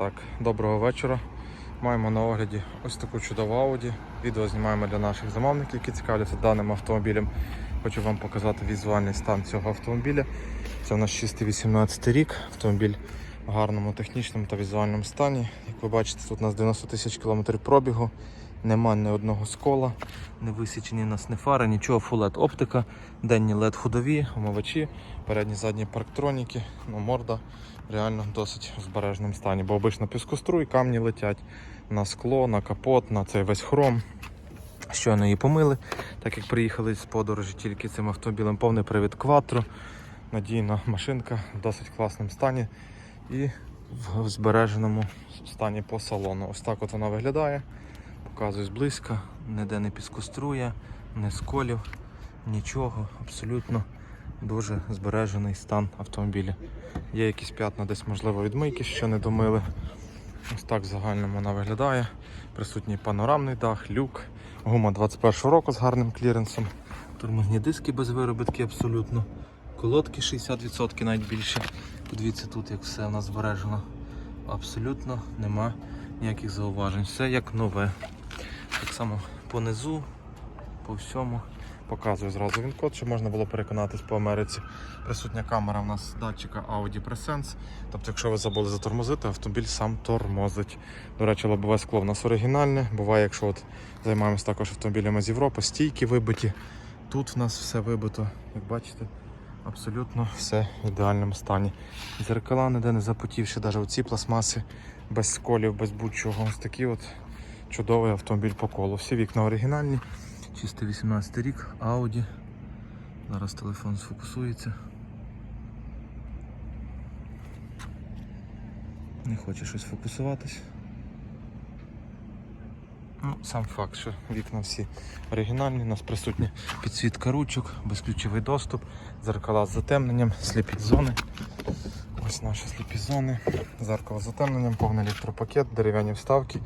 Так, доброго вечора. Маємо на огляді ось таку чудову Audi. Відео знімаємо для наших замовників, які цікавляться даним автомобілем. Хочу вам показати візуальний стан цього автомобіля. Це у нас 618 рік. Автомобіль в гарному технічному та візуальному стані. Як ви бачите, тут у нас 90 тисяч кілометрів пробігу. Нема ні одного скола, не висічені нас не фари, нічого, фулет оптика, денні LED ходові, омивачі, передні задні парктроніки, ну морда реально досить в збережному стані, бо обично піскоструй, камні летять на скло, на капот, на цей весь хром. Щойно її помили, так як приїхали з подорожі тільки цим автомобілем, повний привід кватро, надійна машинка в досить класному стані і в збереженому стані по салону. Ось так от вона виглядає. Показую зблизька, ніде не піскострує, не сколів, нічого, абсолютно дуже збережений стан автомобіля. Є якісь п'ятна десь, можливо, відмийки, що не домили. Ось так в загальному вона виглядає. Присутній панорамний дах, люк, гума 21 року з гарним кліренсом. Тормозні диски без виробітки абсолютно. Колодки 60% навіть більше. Подивіться тут, як все у нас збережено. Абсолютно нема ніяких зауважень. Все як нове. Так само по низу, по всьому. Показую зразу він код, щоб можна було переконатись по Америці. Присутня камера у нас датчика Audi Presense. Тобто, якщо ви забули затормозити, автомобіль сам тормозить. До речі, лобове скло в нас оригінальне. Буває, якщо от займаємось також автомобілями з Європи, стійки вибиті. Тут в нас все вибито, як бачите, абсолютно все в ідеальному стані. Зеркала ніде не запотівши, навіть оці пластмаси без сколів, без будь-чого. Ось такий от чудовий автомобіль по колу. Всі вікна оригінальні. Чистий 18 рік, Audi. Зараз телефон сфокусується. Не хоче щось фокусуватись. Ну, сам факт, що вікна всі оригінальні, у нас присутня підсвітка ручок, безключовий доступ, зеркала з затемненням, сліпі зони. Ось наші сліпі зони, зеркало з затемненням, повний електропакет, дерев'яні вставки,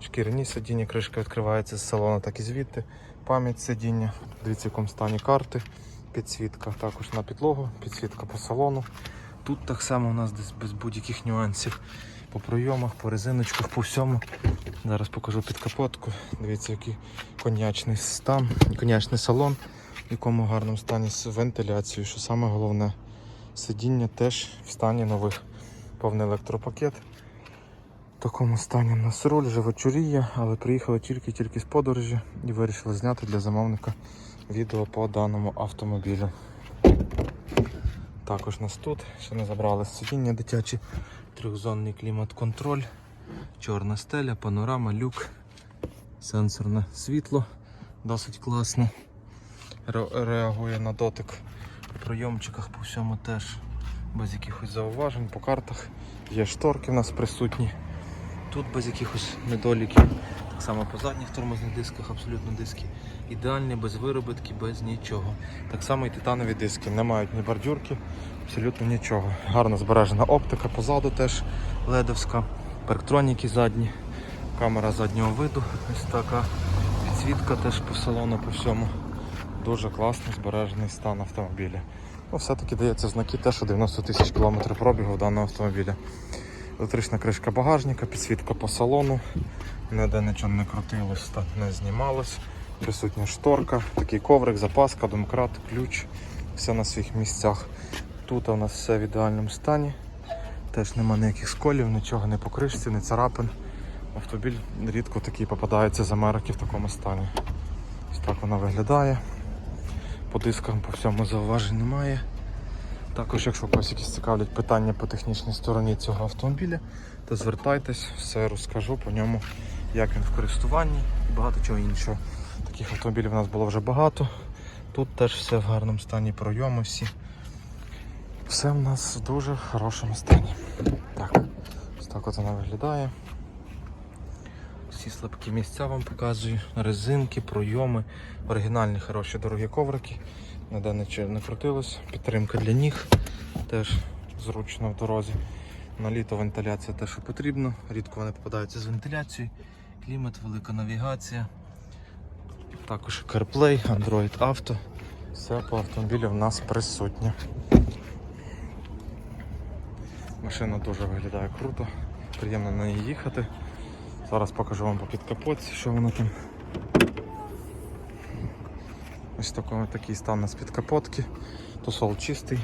шкіряні сидіння, кришка відкривається з салону, так і звідти. Пам'ять сидіння, дивіться, в якому стані карти, підсвітка також на підлогу, підсвітка по салону. Тут так само у нас десь без будь-яких нюансів. По пройомах, по резиночках, по всьому. Зараз покажу під капотку. Дивіться, який коньячний стан, коньячний салон, в якому гарному стані з вентиляцією. Що саме головне, сидіння теж в стані нових. Повний електропакет. В такому стані у нас руль, живочурія, але приїхали тільки-тільки з подорожі і вирішили зняти для замовника відео по даному автомобілю. Також нас тут ще не забрали сидіння дитячі, трьохзонний клімат-контроль, чорна стеля, панорама, люк, сенсорне світло досить класне. Реагує на дотик по прийомчиках, по всьому теж без якихось зауважень, по картах. Є шторки в нас присутні. Тут без якихось недоліків. Так само по задніх тормозних дисках, абсолютно диски ідеальні, без виробітки, без нічого. Так само і титанові диски. Не мають ні бордюрки, абсолютно нічого. Гарно збережена оптика позаду теж ледовська, парктроніки задні, камера заднього виду. Ось така підсвітка теж по салону, по всьому. Дуже класний збережений стан автомобіля. Ну, все-таки дається знаки те, що 90 тисяч кілометрів пробігу даного автомобіля. Електрична кришка багажника, підсвітка по салону, ніде нічого не крутилось та не знімалось. Присутня шторка, такий коврик, запаска, домкрат, ключ, все на своїх місцях. Тут у нас все в ідеальному стані. Теж нема ніяких сколів, нічого не по кришці, не царапин. Автомобіль рідко такий попадається з Америки в такому стані. Ось так вона виглядає. По дискам по всьому зауважень немає. Також, якщо когось якісь цікавлять питання по технічній стороні цього автомобіля, то звертайтесь, все розкажу по ньому, як він в користуванні і багато чого іншого. Таких автомобілів у нас було вже багато. Тут теж все в гарному стані, пройоми всі. Все в нас в дуже хорошому стані. Так, ось так от вона виглядає. Всі слабкі місця вам показую. Резинки, пройоми, оригінальні хороші дорогі коврики. Ніде нічого не крутилось. Підтримка для ніг теж зручно в дорозі. На літо вентиляція те, що потрібно. Рідко вони попадаються з вентиляцією. Клімат, велика навігація. Також CarPlay, Android Auto. Все по автомобілю в нас присутнє. Машина дуже виглядає круто. приємно на ній їхати. Зараз покажу вам по підкапотці, що воно там. Ось такий, такий стан у нас під капотки. Тусол чистий.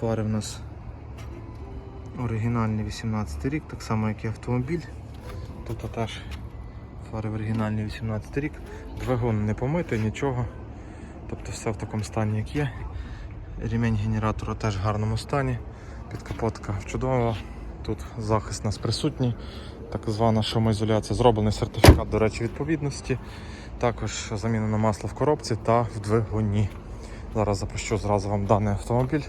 Фари в нас оригінальний 18 рік, так само як і автомобіль. Тут теж фари в оригінальний 18 рік. Двигун не помитий, нічого. Тобто все в такому стані, як є. Рімень генератора теж в гарному стані. Підкапотка чудова. Тут захист у нас присутній. Так звана шумоізоляція. Зроблений сертифікат, до речі, відповідності. Також замінено масло в коробці та в двигуні. Зараз запущу зразу вам даний автомобіль.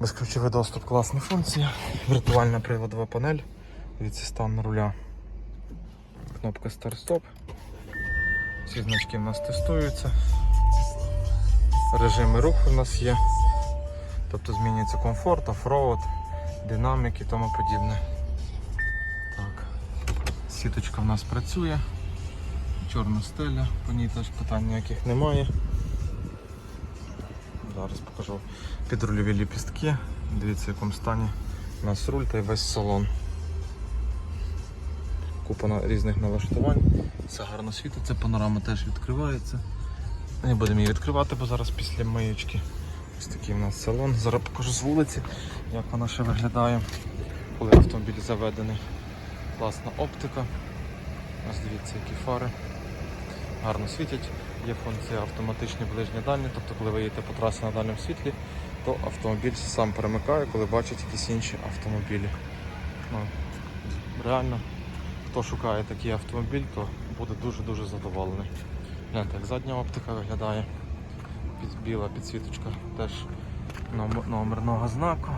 Безключовий доступ, класна функція. Віртуальна приладова панель. Дивіться стан руля. Кнопка старт-стоп. Всі значки в нас тестуються. Режими руху в нас є. Тобто змінюється комфорт, оффроуд, динамік і тому подібне. Так. Сіточка в нас працює. Чорна стеля, по ній теж питань ніяких немає. Зараз покажу підрульові ліпістки. Дивіться, в якому стані у нас руль та й весь салон. Купа різних налаштувань. Все гарно світиться, панорама теж відкривається. Не будемо її відкривати, бо зараз після миючки. Ось такий у нас салон. Зараз покажу з вулиці, як вона ще виглядає, коли автомобіль заведений. Класна оптика. Ось дивіться, які фари. Гарно світять. Є функція автоматичні ближні дальні, тобто коли ви їдете по трасі на дальньому світлі, то автомобіль сам перемикає, коли бачить якісь інші автомобілі. Ну, реально, хто шукає такий автомобіль, то буде дуже-дуже задоволений. Гляньте, як задня оптика виглядає. Біла підсвіточка теж номерного знаку.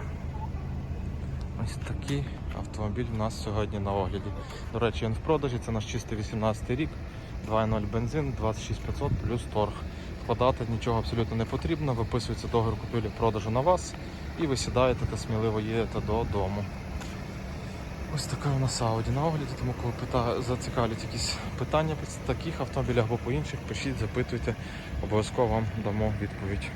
Ось такий автомобіль у нас сьогодні на огляді. До речі, він в продажі, це наш чистий 18 рік, 2.0 бензин, 26500 плюс торг. Вкладати нічого абсолютно не потрібно, виписується договір купівлі-продажу на вас і ви сідаєте та сміливо їдете додому. Ось така у нас Audi на огляді, тому коли пита... зацікавлять якісь питання по таких автомобілях або по інших, пишіть, запитуйте, обов'язково вам дамо відповідь.